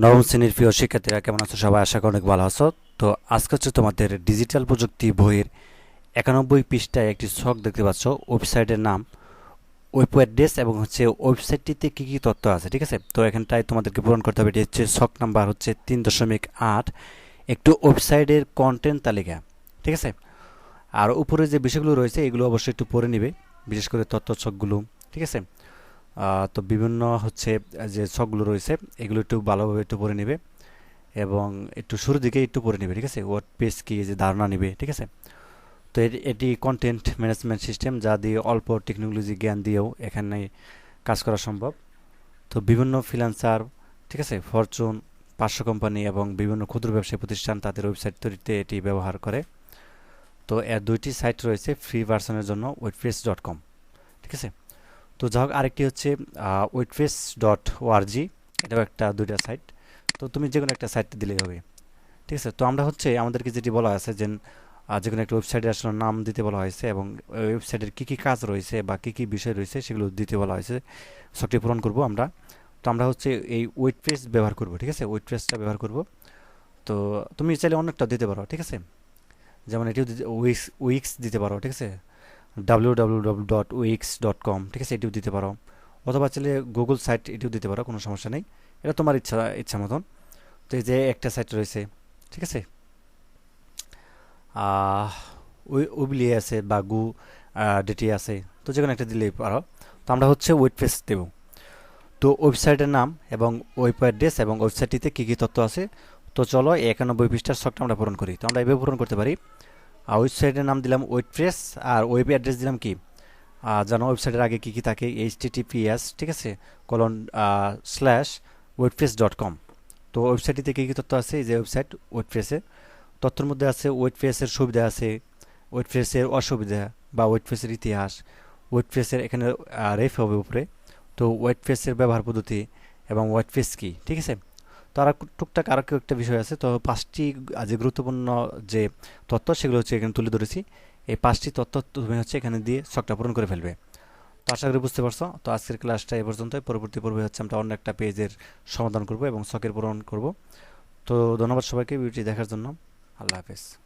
নবম শ্রেণির প্রিয় শিক্ষার্থীরা, কেমন আছো সবাই? আশা করি অনেক ভালো আছো। তো আজকে হচ্ছে তোমাদের ডিজিটাল প্রযুক্তি বইয়ের একানব্বই পৃষ্ঠায় একটি শখ দেখতে পাচ্ছ। ওয়েবসাইটের নাম ওয়েব অ্যাড্রেস এবং হচ্ছে ওয়েবসাইটটিতে কী কী তথ্য আছে, ঠিক আছে? তো এখানটায় তোমাদেরকে পূরণ করতে হবে। এটি হচ্ছে ছক নাম্বার হচ্ছে তিন দশমিক আট। একটু ওয়েবসাইটের কন্টেন্ট তালিকা, ঠিক আছে? আর উপরে যে বিষয়গুলো রয়েছে, এগুলো অবশ্যই একটু পড়ে নিবে, বিশেষ করে তথ্য ছকগুলো ঠিক আছে? তো বিভিন্ন হচ্ছে, যে ছকগুলো রয়েছে, এগুলো একটু ভালোভাবে একটু পড়ে নেবে এবং একটু শুরুর দিকে একটু পড়ে নেবে, ঠিক আছে? ওয়ার্ড পেজ কি, যে ধারণা নেবে, ঠিক আছে? তো এটি- কন্টেন্ট ম্যানেজমেন্ট সিস্টেম যা দিয়ে অল্প টেকনোলজি জ্ঞান দিয়েও এখানে কাজ করা সম্ভব। তো বিভিন্ন ফ্রিল্যান্সার ঠিক আছে? ফরচুন পাঁচশো কোম্পানি এবং বিভিন্ন ক্ষুদ্র ব্যবসায়ী প্রতিষ্ঠান তাদের ওয়েবসাইট তৈরিতে এটি ব্যবহার করে। তো এর দুইটি সাইট রয়েছে ফ্রি ভার্সনের জন্য ওয়েটফ্রেস ডট কম ঠিক আছে? তো যাই হোক, আরেকটি হচ্ছে ওয়েটফ্রেস ডট ওআরজি এটাও একটা দুইটা সাইট তো তুমি যে কোনো একটা সাইট দিলেই হবে। ঠিক আছে? তো আমরা হচ্ছে আমাদেরকে যেটি বলা আছে যে যে কোনো একটা ওয়েবসাইটের আসলে নাম দিতে বলা হয়েছে এবং ওয়েবসাইটের কী কী কাজ রয়েছে বা কী কী বিষয় রয়েছে সেগুলো দিতে বলা হয়েছে। সবটি পূরণ করব আমরা। তো আমরা হচ্ছে এই ওয়েটফ্রেস ব্যবহার করব, ঠিক আছে? ওয়েটফ্রেসটা ব্যবহার করব। তো তুমি চাইলে অনেকটা দিতে পারো, ঠিক আছে? যেমন এটিও উইক্স উইক্স দিতে পারো, ঠিক আছে? W W W dot Wix dot com ঠিক আছে, এটিও দিতে পারো। অথবা চাইলে গুগল সাইট এটিও দিতে পারো, কোনো সমস্যা নেই। এটা তোমার ইচ্ছা ইচ্ছা মতন। তো এই যে একটা সাইট রয়েছে, ঠিক আছে? উবলি আছে বা গু ডিটি আছে। তো যে একটা দিলেই পারো। তো আমরা হচ্ছে ওয়েবপেজ দেব। তো ওয়েবসাইটের নাম এবং ওয়েব অ্যাড্রেস এবং ওয়েবসাইটটিতে কী কী তথ্য আছে? তো চলো একানব্বই পৃষ্ঠার শখটা আমরা পূরণ করি। তো আমরা এভাবে পূরণ করতে পারি। আর ওয়েবসাইটের নাম দিলাম ওয়েবপ্রেস আর ওয়েব অ্যাড্রেস দিলাম কি? জানো ওয়েবসাইটের আগে কী কী থাকে? এইচ টিটিপিএস ঠিক আছে? Colon slash webpress dot com তো ওয়েবসাইটটিতে কী কী তথ্য আছে? যে ওয়েবসাইট ওয়েবপ্রেসে তথ্যের মধ্যে আছে ওয়েবপ্রেসের সুবিধা আছে ওয়েবপ্রেসের অসুবিধা বা ওয়েবপ্রেসের ইতিহাস ওয়েবপ্রেসের এখানে রেফ হবে উপরে। তো ওয়েবপ্রেসের ব্যবহার পদ্ধতি এবং ওয়েবপ্রেস কী, ঠিক আছে? তো আর টুকটাক আরও একটা বিষয় আছে। তো পাঁচটি যে গুরুত্বপূর্ণ যে তথ্য সেগুলো হচ্ছে এখানে তুলে ধরেছি। এই পাঁচটি তথ্য তুমি হচ্ছে এখানে দিয়ে শখটা পূরণ করে ফেলবে। তো আশা করি বুঝতে পারছ। তো আজকের ক্লাসটা এ পর্যন্ত পরবর্তী পর্বে হচ্ছে আমরা অন্য একটা পেজের সমাধান করব এবং শখের পূরণ করব। তো ধন্যবাদ সবাইকে ভিডিওটি দেখার জন্য। আল্লাহ হাফেজ।